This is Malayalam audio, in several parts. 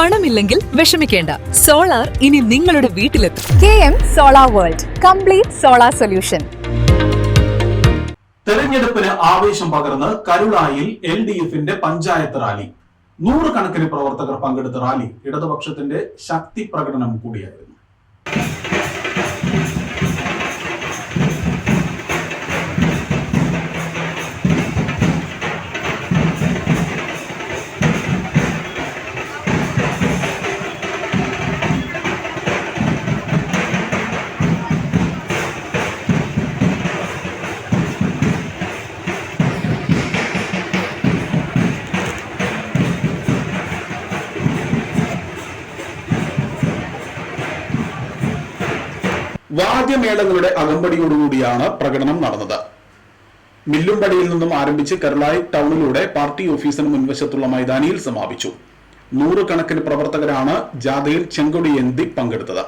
പണമില്ലെങ്കിൽ വിഷമിക്കേണ്ട. സോളാർ ഇനി നിങ്ങളുടെ വീട്ടിലെത്തും. K M solar world. Complete solar solution. തെരഞ്ഞെടുപ്പിന് ആവേശം പകർന്ന് കരുളായിൽ എൽ ഡി എഫിന്റെ പഞ്ചായത്ത് റാലി. നൂറുകണക്കിന് പ്രവർത്തകർ പങ്കെടുത്ത റാലി. ഇടതുപക്ഷത്തിന്റെ ശക്തി പ്രകടനം കൂടിയായിരുന്നു. വാദ്യമേളങ്ങളുടെ അകമ്പടിയോടുകൂടിയാണ് പ്രകടനം നടന്നത്. മില്ലുംപടിയിൽ നിന്നും ആരംഭിച്ച് കരുളായി ടൗണിലൂടെ പാർട്ടി ഓഫീസിന് മുൻവശത്തുള്ള മൈതാനിയിൽ സമാപിച്ചു. നൂറുകണക്കിന് പ്രവർത്തകരാണ് ജാഥയിൽ ചെങ്കൊടി എന്തി പങ്കെടുത്തത്.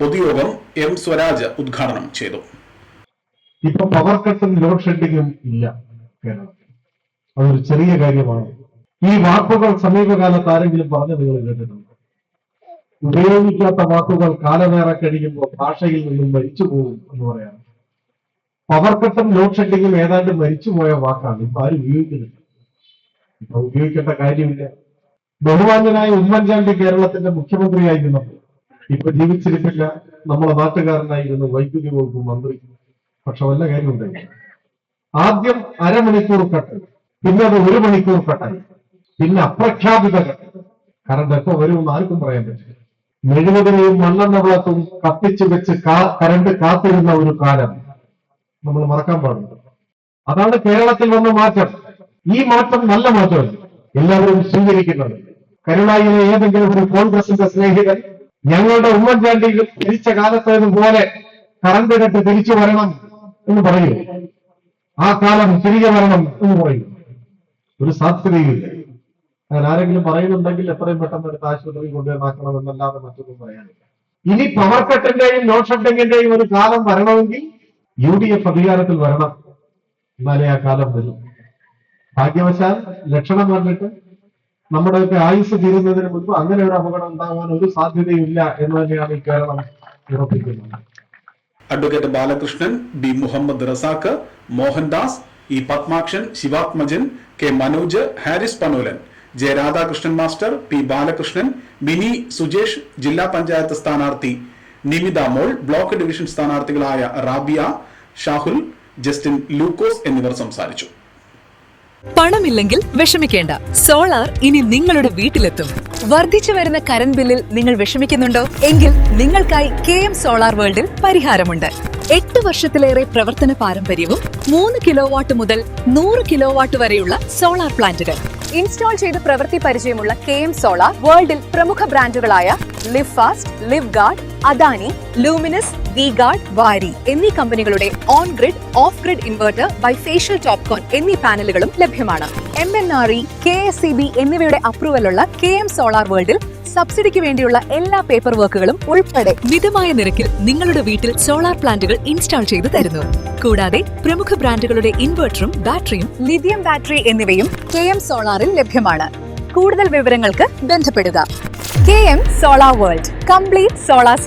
പൊതുയോഗം എം സ്വരാജ് ഉദ്ഘാടനം ചെയ്തു. ഇപ്പൊ പവർ കട്ടും ലോഡ് ഷെഡിങ്ങും ഇല്ല കേരളത്തിൽ. അതൊരു ചെറിയ കാര്യമാണ്. ഈ വാക്കുകൾ സമീപകാലത്ത് ആരെങ്കിലും പറഞ്ഞു നിങ്ങൾ കേട്ടിട്ടുണ്ട്? ഉപയോഗിക്കാത്ത വാക്കുകൾ കാലമേറെ കഴിയുമ്പോൾ ഭാഷയിൽ നിന്നും മരിച്ചു പോകും എന്ന് പറയാം. പവർ കട്ടും ലോഡ് ഷെഡിങ്ങും ഏതാണ്ട് മരിച്ചുപോയ വാക്കാണ് ഇപ്പൊ ആരും ഉപയോഗിക്കുന്നില്ല. ഇപ്പൊ ഉപയോഗിക്കേണ്ട കാര്യമില്ല. ബഹുമാന്യനായ ഉമ്മൻചാണ്ടി കേരളത്തിന്റെ മുഖ്യമന്ത്രിയായിരുന്നപ്പോൾ ഇപ്പൊ ജീവിച്ചിരിപ്പില്ല. നമ്മളെ നാട്ടുകാരനായിരുന്നു. വൈദ്യുതി വകുപ്പ് മന്ത്രി. പക്ഷെ വല്ല കാര്യമുണ്ടായി ആദ്യം അരമണിക്കൂർ കട്ട് പിന്നെ അത് ഒരു മണിക്കൂർ കട്ടായി പിന്നെ അപ്രഖ്യാപിത കട്ട് കറണ്ട് എപ്പോ വരുമെന്ന് ആർക്കും പറയാൻ പറ്റില്ല. മെഴുകുതിരിയും മണ്ണെണ്ണ വിളക്കും കത്തിച്ചു വെച്ച് കാ- കറണ്ട് കാത്തിരുന്ന ഒരു കാലം നമ്മൾ മറക്കാൻ പാടില്ല അതാണ് കേരളത്തിൽ വന്ന മാറ്റം. ഈ മാറ്റം നല്ല മാറ്റമല്ല എല്ലാവരും സ്വീകരിക്കുന്നത്. കരുണായിലെ ഏതെങ്കിലും ഒരു കോൺഗ്രസിന്റെ സ്നേഹിതൻ ഞങ്ങളുടെ ഉമ്മൻചാണ്ടി തിരിച്ച കാലത്തേതുപോലെ കറണ്ട് കെട്ട് തിരിച്ചു വരണം എന്ന് പറയൂ. ആ കാലം തിരികെ വരണം എന്ന് പറയൂ. ഒരു സാധ്യതയുമില്ല അങ്ങനെ ആരെങ്കിലും പറയുന്നുണ്ടെങ്കിൽ എത്രയും പെട്ടെന്ന് എടുത്ത് ആശുപത്രി കൊണ്ടുവന്നാക്കണം എന്നല്ലാതെ മറ്റൊന്നും പറയാനില്ല. ഇനി പവർ കട്ടിന്റെയും ലോഡ് ഷട്ടിങ്ങിന്റെയും ഒരു കാലം വരണമെങ്കിൽ യു ഡി എഫ് അധികാരത്തിൽ വരണം. എന്നാലേ ആ കാലം വരും. ഭാഗ്യവശാൽ ലക്ഷണം കണ്ടിട്ട് നമ്മുടെയൊക്കെ ആയുസ് തീരുന്നതിന് മുൻപ് അങ്ങനെ ഒരു അപകടം ഉണ്ടാകാൻ ഒരു സാധ്യതയില്ല എന്ന് തന്നെയാണ് ഈ Keralam ഉറപ്പിക്കുന്നത്. Advocate Balakrishnan B Muhammad Razak Mohandas E Padmakshan Sivathmajan K Manoj Haris Panolan. J Radhakrishnan master P Balakrishnan Mini Sujesh ജില്ലാ പഞ്ചായത്ത് സ്ഥാനാർത്ഥി നിമിത മോൾ ബ്ലോക്ക് ഡിവിഷൻ സ്ഥാനാർത്ഥികളായ റാബിയ ഷാഹുൽ ജസ്റ്റിൻ ലൂക്കോസ് എന്നിവർ സംസാരിച്ചു. പണമില്ലെങ്കിൽ വിഷമിക്കേണ്ട. സോളാർ ഇനി നിങ്ങളുടെ വീട്ടിലെത്തും. വർദ്ധിച്ചു വരുന്ന കരണ്ട് ബില്ലിൽ നിങ്ങൾ വിഷമിക്കുന്നുണ്ടോ? എങ്കിൽ നിങ്ങൾക്കായി കെ എം സോളാർ വേൾഡിൽ പരിഹാരമുണ്ട്. എട്ട് വർഷത്തിലേറെ പ്രവർത്തന പാരമ്പര്യവും മൂന്ന് കിലോ വാട്ട് മുതൽ നൂറ് കിലോ വാട്ട് വരെയുള്ള സോളാർ പ്ലാന്റുകൾ. ഇൻസ്റ്റാൾ ചെയ്ത് പ്രവൃത്തി പരിചയമുള്ള കെ എം സോളാർ വേൾഡിൽ പ്രമുഖ ബ്രാൻഡുകളായ Livfast Livguard Adani Luminous V guard Waaree എന്നീ കമ്പനികളുടെ on grid off grid inverter bifacial TOPCon എന്നീ പാനലുകളും ലഭ്യമാണ്. M N R E K S E B എന്നിവയുടെ അപ്രൂവലുള്ള കെ എം സോളാർ വേൾഡിൽ സബ്സിഡിക്ക് വേണ്ടിയുള്ള എല്ലാ പേപ്പർ വർക്കുകളും ഉൾപ്പെടെ മിതമായ നിരക്കിൽ നിങ്ങളുടെ വീട്ടിൽ സോളാർ പ്ലാന്റുകൾ ഇൻസ്റ്റാൾ ചെയ്തു തരുന്നു. കൂടാതെ പ്രമുഖ ബ്രാൻഡുകളുടെ ഇൻവെർട്ടറും ബാറ്ററിയും ലിഥിയം ബാറ്ററി എന്നിവയും കെ എം സോളാറിൽ ലഭ്യമാണ്. കൂടുതൽ വിവരങ്ങൾക്ക് ബന്ധപ്പെടുക. K M solar world complete solar